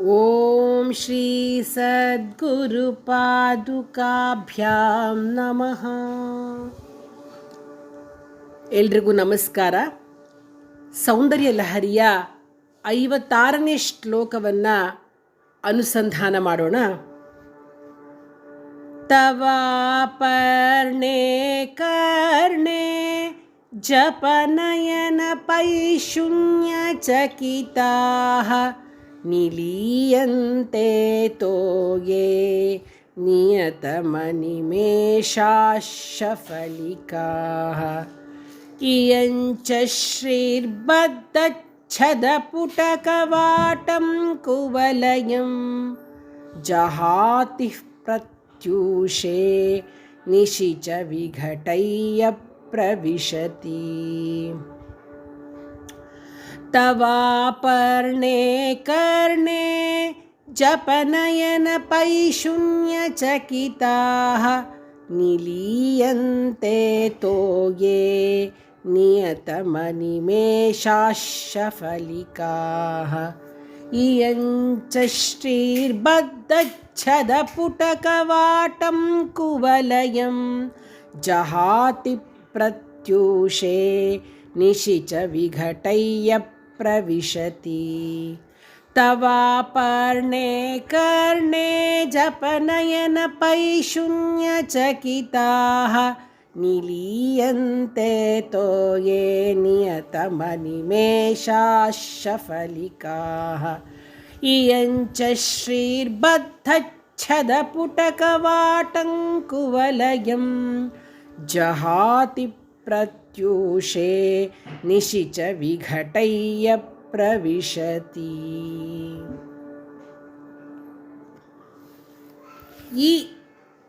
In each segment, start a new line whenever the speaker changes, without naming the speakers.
ಓಂ ಶ್ರೀ ಸದ್ಗುರು ಪಾದುಕಾಭ್ಯಾಂ ನಮಃ ಎಲ್ರಿಗೂ ನಮಸ್ಕಾರ. ಸೌಂದರ್ಯ ಲಹರಿಯ ಐವತ್ತಾರನೇ ಶ್ಲೋಕವನ್ನು ಅನುಸಂಧಾನ ಮಾಡೋಣ. ತವಾಪರ್ಣೆ ಕರ್ಣೆ ಜಪನಯನ ಪೈಶೂನ್ಯ ಚಕಿತಾ निलीयन्ते तो ये नियतमनिमेषाशफलिकाः इयञ्च श्रीर्बद्धच्छदपुटकवाटं कुवलयं जहातिः प्रत्यूषे निशि च विघटय्यप्रविशति तवापर्णे कर्णे जपनयनपैशून्यचकिताः निलीयन्ते तोये नियतमनिमेषाशफलिकाः इयञ्च श्रीर्बद्धच्छदपुटकवाटं कुवलयं जहाति प्रत्यूषे निशिच विघटय्य प्रविशति। तवापर्णे कर्णे जपनयनपैशून्यचकिताः निलीयन्ते तोये नियतमनिमेषाशफलिकाः इयञ्च श्रीर्बद्धच्छदपुटकवाटङ्कुवलयं जहाति प्रत्यूषे निशिच विघटय्य ಪ್ರವಿಶತಿ ಈ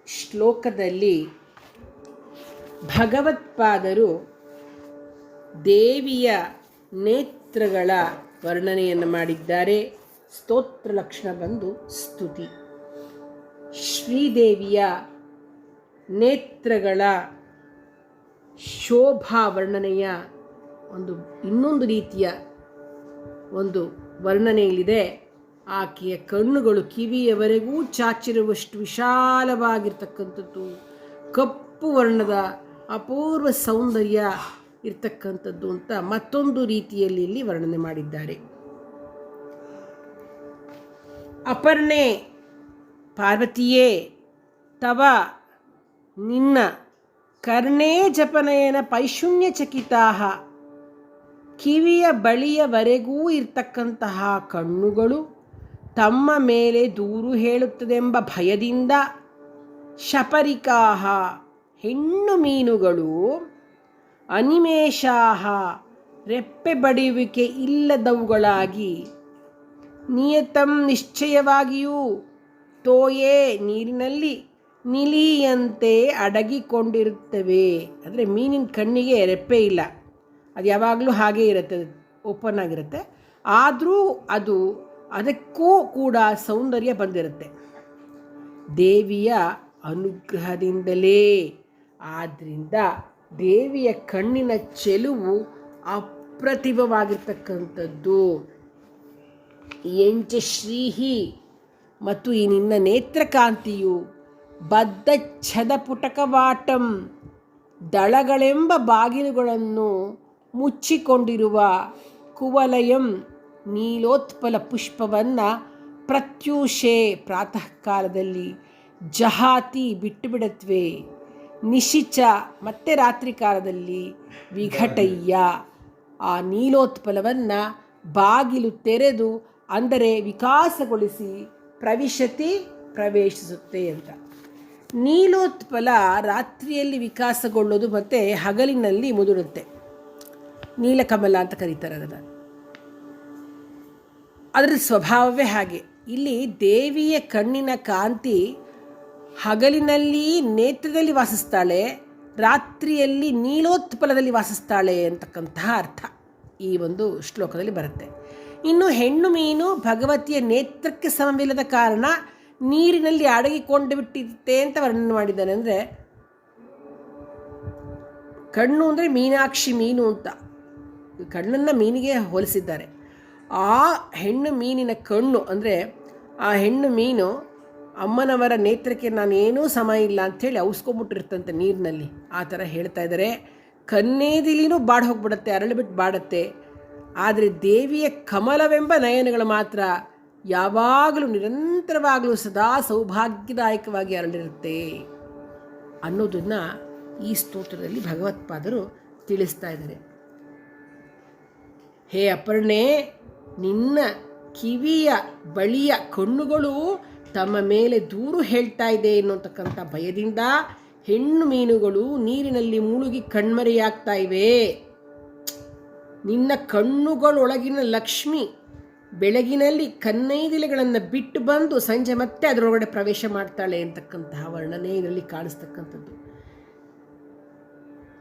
ಶ್ಲೋಕದಲ್ಲಿ ಭಗವತ್ಪಾದರು ದೇವಿಯ ನೇತ್ರಗಳ ವರ್ಣನೆಯನ್ನು ಮಾಡಿದ್ದಾರೆ ಸ್ತೋತ್ರ ಲಕ್ಷಣ ಬಂದು ಸ್ತುತಿ ಶ್ರೀದೇವಿಯ ನೇತ್ರಗಳ ಶೋಭಾ ವರ್ಣನೆಯ ಒಂದು, ಇನ್ನೊಂದು ರೀತಿಯ ಒಂದು ವರ್ಣನೆಯಲ್ಲಿದೆ. ಆಕೆಯ ಕಣ್ಣುಗಳು ಕಿವಿಯವರೆಗೂ ಚಾಚಿರುವಷ್ಟು ವಿಶಾಲವಾಗಿರ್ತಕ್ಕಂಥದ್ದು. ಕಪ್ಪು ವರ್ಣದ ಅಪೂರ್ವ ಸೌಂದರ್ಯ ಇರ್ತಕ್ಕಂಥದ್ದು ಅಂತ ಮತ್ತೊಂದು ರೀತಿಯಲ್ಲಿ ಇಲ್ಲಿ ವರ್ಣನೆ ಮಾಡಿದ್ದಾರೆ. ಅಪರ್ಣೆ, ಪಾರ್ವತಿಯೇ, ತವ, ನಿನ್ನ ಕರ್ಣೇ ಜಪನಯನ ಪೈಶುನ್ಯಚಕಿತಾಹ ಕಿವಿಯ ಬಳಿಯವರೆಗೂ ಇರ್ತಕ್ಕಂತಹ ಕಣ್ಣುಗಳು ತಮ್ಮ ಮೇಲೆ ದೂರು ಹೇಳುತ್ತದೆಂಬ ಭಯದಿಂದ ಶಪರಿಕಾಹ. ಹೆಣ್ಣು ಮೀನುಗಳು ಅನಿಮೇಷಾಹ. ರೆಪ್ಪೆ ಬಡಿಯುವಿಕೆ ಇಲ್ಲದವುಗಳಾಗಿ. ನಿಯತಂ ನಿಶ್ಚಯವಾಗಿಯೂ ತೋಯೇ ನೀರಿನಲ್ಲಿ ನಿಲಿಯಂತೆ ಅಡಗಿಕೊಂಡಿರುತ್ತವೆ. ಅಂದರೆ ಮೀನಿನ ಕಣ್ಣಿಗೆ ರೆಪ್ಪೆ ಇಲ್ಲ. ಅದು ಯಾವಾಗಲೂ ಹಾಗೇ ಇರುತ್ತೆ, ಓಪನ್ ಆಗಿರುತ್ತೆ. ಆದರೂ ಅದು ಅದಕ್ಕೂ ಕೂಡ ಸೌಂದರ್ಯ ಬಂದಿರುತ್ತೆ. ದೇವಿಯ ಅನುಗ್ರಹದಿಂದಲೇ. ಆದ್ದರಿಂದ ದೇವಿಯ ಕಣ್ಣಿನ ಚೆಲುವು ಅಪ್ರತಿಭವಾಗಿರ್ತಕ್ಕಂಥದ್ದು ಎಂಚ ಶ್ರೀಹಿ ಮತ್ತು ಈ ನಿನ್ನ ನೇತ್ರಕಾಂತಿಯು ಬದ್ಧ ಛದ ಪುಟಕವಾಟಂ ದಳಗಳೆಂಬ ಬಾಗಿಲುಗಳನ್ನು ಮುಚ್ಚಿಕೊಂಡಿರುವ ಕುವಲಯಂ ನೀಲೋತ್ಪಲ ಪುಷ್ಪವನ್ನು ಪ್ರತ್ಯೂಷೆ ಪ್ರಾತಃ ಕಾಲದಲ್ಲಿ ಜಹಾತಿ ಬಿಟ್ಟುಬಿಡತ್ವೆ. ನಿಶಿಚ ಮತ್ತೆ ರಾತ್ರಿ ಕಾಲದಲ್ಲಿ ವಿಘಟಯ್ಯ. ಆ ನೀಲೋತ್ಪಲವನ್ನು ಬಾಗಿಲು ತೆರೆದು, ಅಂದರೆ ವಿಕಾಸಗೊಳಿಸಿ ಪ್ರವಿಶತಿ ಪ್ರವೇಶಿಸುತ್ತೆ ಅಂತ. ನೀಲೋತ್ಪಲ ರಾತ್ರಿಯಲ್ಲಿ ವಿಕಾಸಗೊಳ್ಳೋದು ಮತ್ತು ಹಗಲಿನಲ್ಲಿ ಮುದುಡುತ್ತೆ ನೀಲಕಮಲ ಅಂತ ಕರೀತಾರೆ ಅದನ್ನು. ಅದರ ಸ್ವಭಾವವೇ ಹಾಗೆ. ಇಲ್ಲಿ ದೇವಿಯ ಕಣ್ಣಿನ ಕಾಂತಿ ಹಗಲಿನಲ್ಲಿ ನೇತ್ರದಲ್ಲಿ ವಾಸಿಸ್ತಾಳೆ, ರಾತ್ರಿಯಲ್ಲಿ ನೀಲೋತ್ಪಲದಲ್ಲಿ ವಾಸಿಸ್ತಾಳೆ ಅಂತಕ್ಕಂತಹ ಅರ್ಥ ಈ ಒಂದು ಶ್ಲೋಕದಲ್ಲಿ ಬರುತ್ತೆ. ಇನ್ನು ಹೆಣ್ಣು ಮೀನು ಭಗವತಿಯ ನೇತ್ರಕ್ಕೆ ಸಮವಿಲ್ಲದ ಕಾರಣ ನೀರಿನಲ್ಲಿ ಅಡಗಿಕೊಂಡು ಬಿಟ್ಟಿರುತ್ತೆ ಅಂತ ವರ್ಣನೆ ಮಾಡಿದ್ದಾನೆ ಅಂದರೆ, ಕಣ್ಣು ಅಂದರೆ ಮೀನಾಕ್ಷಿ ಮೀನು ಅಂತ. ಕಣ್ಣನ್ನು ಮೀನಿಗೆ ಹೋಲಿಸಿದ್ದಾರೆ. ಆ ಹೆಣ್ಣು ಮೀನಿನ ಕಣ್ಣು ಅಂದರೆ, ಆ ಹೆಣ್ಣು ಮೀನು ಅಮ್ಮನವರ ನೇತ್ರಕ್ಕೆ ನಾನೇನೂ ಸಮ ಇಲ್ಲ ಅಂಥೇಳಿ ಔಸ್ಕೊಂಬಿಟ್ಟಿರ್ತಂತೆ ನೀರಿನಲ್ಲಿ. ಆ ಥರ ಹೇಳ್ತಾ ಇದ್ದಾರೆ. ಕನ್ನೇದಿಲಿನೂ ಬಾಡಿ ಹೋಗ್ಬಿಡುತ್ತೆ ಅರಳಿಬಿಟ್ಟು ಬಾಡತ್ತೆ. ಆದರೆ ದೇವಿಯ ಕಮಲವೆಂಬ ನಯನಗಳು ಮಾತ್ರ ಯಾವಾಗಲೂ ನಿರಂತರವಾಗಲೂ ಸದಾ ಸೌಭಾಗ್ಯದಾಯಕವಾಗಿ ಅರಳಿರುತ್ತೆ ಅನ್ನೋದನ್ನು ಈ ಸ್ತೋತ್ರದಲ್ಲಿ ಭಗವತ್ಪಾದರು ತಿಳಿಸ್ತಾ ಇದ್ದಾರೆ. ಹೇ ಅಪರ್ಣೆ, ನಿನ್ನ ಕಿವಿಯ ಬಳಿಯ ಕಣ್ಣುಗಳು ತಮ್ಮ ಮೇಲೆ ದೂರು ಹೇಳ್ತಾ ಇದೆ ಎನ್ನುತಕ್ಕಂಥ ಭಯದಿಂದ ಹೆಣ್ಣು ಮೀನುಗಳು ನೀರಿನಲ್ಲಿ ಮುಳುಗಿ ಕಣ್ಮರೆಯಾಗ್ತಾ ಇವೆ. ನಿನ್ನ ಕಣ್ಣುಗಳೊಳಗಿನ ಲಕ್ಷ್ಮಿ ಬೆಳಗಿನಲ್ಲಿ ಕನ್ನೈದಿಲೆಗಳನ್ನು ಬಿಟ್ಟು ಬಂದು ಸಂಜೆ ಮತ್ತೆ ಅದರೊಳಗಡೆ ಪ್ರವೇಶ ಮಾಡ್ತಾಳೆ ಅಂತಕ್ಕಂತಹ ವರ್ಣನೆ ಇದರಲ್ಲಿ ಕಾಣಿಸ್ತಕ್ಕಂಥದ್ದು.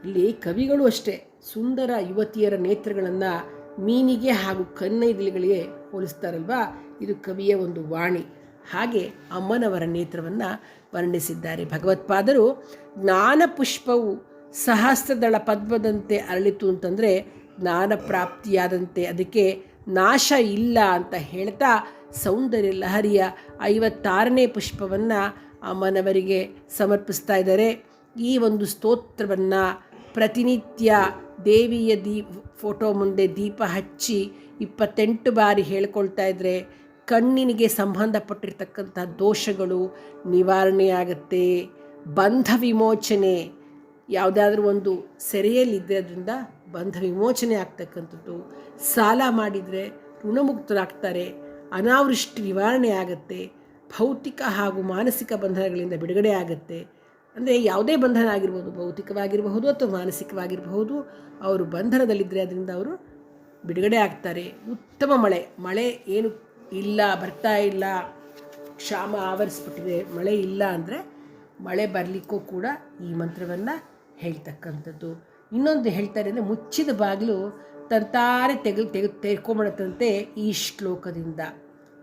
ಇಲ್ಲಿ ಕವಿಗಳು ಅಷ್ಟೇ, ಸುಂದರ ಯುವತಿಯರ ನೇತ್ರಗಳನ್ನು ಮೀನಿಗೆ ಹಾಗೂ ಕನ್ನೈದಿಲೆಗಳಿಗೆ ಹೋಲಿಸ್ತಾರಲ್ವಾ? ಇದು ಕವಿಯ ಒಂದು ವಾಣಿ. ಹಾಗೆ ಅಮ್ಮನವರ ನೇತ್ರವನ್ನು ವರ್ಣಿಸಿದ್ದಾರೆ. ಭಗವತ್ಪಾದರು ಜ್ಞಾನ ಪುಷ್ಪವು ಸಹಸ್ರದಳ ಪದ್ಮದಂತೆ ಅರಳಿತು ಅಂತಂದರೆ ಜ್ಞಾನ ಪ್ರಾಪ್ತಿಯಾದಂತೆ ಅದಕ್ಕೆ ನಾಶ ಇಲ್ಲ ಅಂತ ಹೇಳ್ತಾ ಸೌಂದರ್ಯ ಲಹರಿಯ ಐವತ್ತಾರನೇ ಪುಷ್ಪವನ್ನು ಅಮ್ಮನವರಿಗೆ ಸಮರ್ಪಿಸ್ತಾ ಇದ್ದಾರೆ. ಈ ಒಂದು ಸ್ತೋತ್ರವನ್ನು ಪ್ರತಿನಿತ್ಯ ದೇವಿಯ ದೀಪ ಫೋಟೋ ಮುಂದೆ ದೀಪ ಹಚ್ಚಿ ಇಪ್ಪತ್ತೆಂಟು ಬಾರಿ ಹೇಳ್ಕೊಳ್ತಾ ಇದ್ದರೆ ಕಣ್ಣಿನಿಗೆ ಸಂಬಂಧಪಟ್ಟಿರ್ತಕ್ಕಂಥ ದೋಷಗಳು ನಿವಾರಣೆಯಾಗುತ್ತೆ. ಬಂಧ ವಿಮೋಚನೆ ಯಾವುದಾದ್ರೂ ಒಂದು ಸೆರೆಯಲ್ಲಿದ್ದರಿಂದ ಬಂಧ ವಿಮೋಚನೆ ಆಗ್ತಕ್ಕಂಥದ್ದು. ಸಾಲ ಮಾಡಿದರೆ ಋಣಮುಕ್ತರಾಗ್ತಾರೆ, ಅನಾವೃಷ್ಟಿ ನಿವಾರಣೆ ಆಗುತ್ತೆ, ಭೌತಿಕ ಹಾಗೂ ಮಾನಸಿಕ ಬಂಧನಗಳಿಂದ ಬಿಡುಗಡೆ ಆಗುತ್ತೆ. ಅಂದರೆ ಯಾವುದೇ ಬಂಧನ ಆಗಿರ್ಬೋದು, ಭೌತಿಕವಾಗಿರಬಹುದು ಅಥವಾ ಮಾನಸಿಕವಾಗಿರಬಹುದು, ಅವರು ಬಂಧನದಲ್ಲಿದ್ದರೆ ಅದರಿಂದ ಅವರು ಬಿಡುಗಡೆ ಆಗ್ತಾರೆ. ಉತ್ತಮ ಮಳೆ ಮಳೆ ಏನು ಇಲ್ಲ, ಬರ್ತಾ ಇಲ್ಲ, ಕ್ಷಾಮ ಆವರಿಸ್ಬಿಟ್ಟಿದೆ, ಮಳೆ ಇಲ್ಲ ಅಂದರೆ ಮಳೆ ಬರಲಿಕ್ಕೂ ಕೂಡ ಈ ಮಂತ್ರವನ್ನು ಹೇಳ್ತಕ್ಕಂಥದ್ದು. ಇನ್ನೊಂದು ಹೇಳ್ತಾರೆ ಅಂದರೆ ಮುಚ್ಚಿದ ಬಾಗಿಲು ತಂತಾರೆ ತೆಗೆ ತೆಗೆ ತೆರ್ಕೊಂಬಿಡತ್ತಂತೆ ಈ ಶ್ಲೋಕದಿಂದ.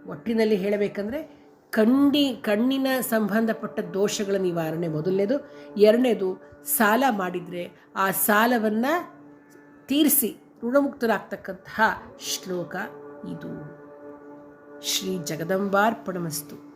ಒಟ್ಟಿನಲ್ಲಿ ಹೇಳಬೇಕಂದ್ರೆ ಕಣ್ಣಿ ಕಣ್ಣಿನ ಸಂಬಂಧಪಟ್ಟ ದೋಷಗಳ ನಿವಾರಣೆ ಮೊದಲನೇದು. ಎರಡನೇದು ಸಾಲ ಮಾಡಿದರೆ ಆ ಸಾಲವನ್ನು ತೀರಿಸಿ ಋಣಮುಕ್ತರಾಗ್ತಕ್ಕಂತಹ ಶ್ಲೋಕ ಇದು. ಶ್ರೀ ಜಗದಂಬಾರ್ಪಣಮಸ್ತು.